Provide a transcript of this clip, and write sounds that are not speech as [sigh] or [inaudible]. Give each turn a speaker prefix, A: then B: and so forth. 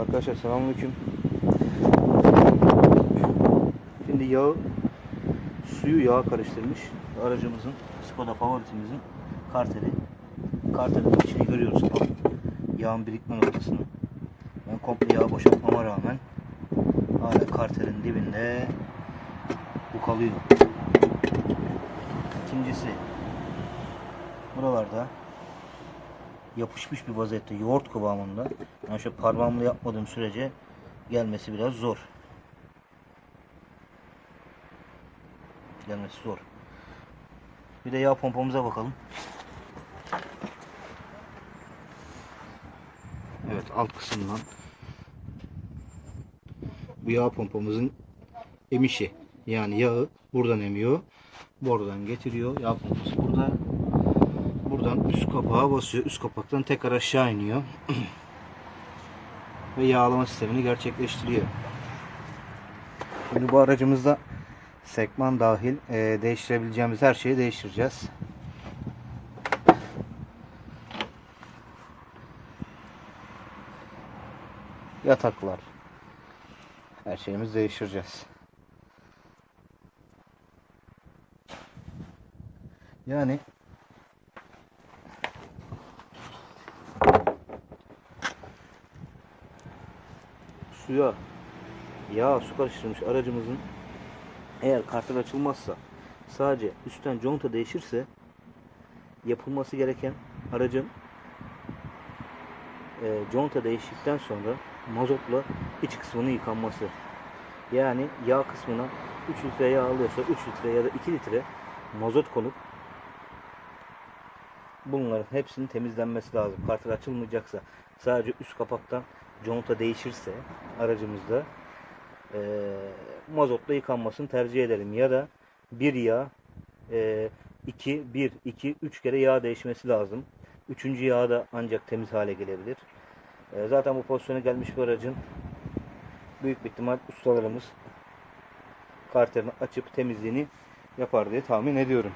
A: Arkadaşlar selamünaleyküm. Şimdi yağ suyu yağ karıştırmış. Aracımızın Skoda favoritimizin karteli. Kartelin içini görüyoruz ki yağın birikme noktasını. Ben komple yağ boşaltmama rağmen hala kartelin dibinde bu kalıyor. İkincisi buralarda yapışmış bir vaziyette yoğurt kıvamında. Yani şöyle parmağımla yapmadığım sürece gelmesi biraz zor. Gelmesi zor. Bir de yağ pompamıza bakalım. Evet alt kısımdan bu yağ pompamızın emişi yani yağı buradan emiyor. Buradan getiriyor. Yağ pompası burada. Üst kapağa basıyor. Üst kapaktan tekrar aşağı iniyor. [clears throat] Ve yağlama sistemini gerçekleştiriyor. Şimdi bu aracımızda sekman dahil e, değiştirebileceğimiz her şeyi değiştireceğiz. Yataklar. Her şeyimizi değiştireceğiz. Yani suya yağ su karıştırmış aracımızın eğer kartlar açılmazsa sadece üstten conta değişirse yapılması gereken aracın e, conta değiştikten sonra mazotla iç kısmının yıkanması. Yani yağ kısmına 3 litre yağ alıyorsa 3 litre ya da 2 litre mazot konup bunların hepsinin temizlenmesi lazım. Kartlar açılmayacaksa sadece üst kapaktan conta değişirse aracımızda e, mazotla yıkanmasını tercih ederim. Ya da bir yağ 2, 1, 2, 3 kere yağ değişmesi lazım. Üçüncü yağ da ancak temiz hale gelebilir. E, zaten bu pozisyona gelmiş bir aracın büyük bir ihtimal ustalarımız karterini açıp temizliğini yapar diye tahmin ediyorum.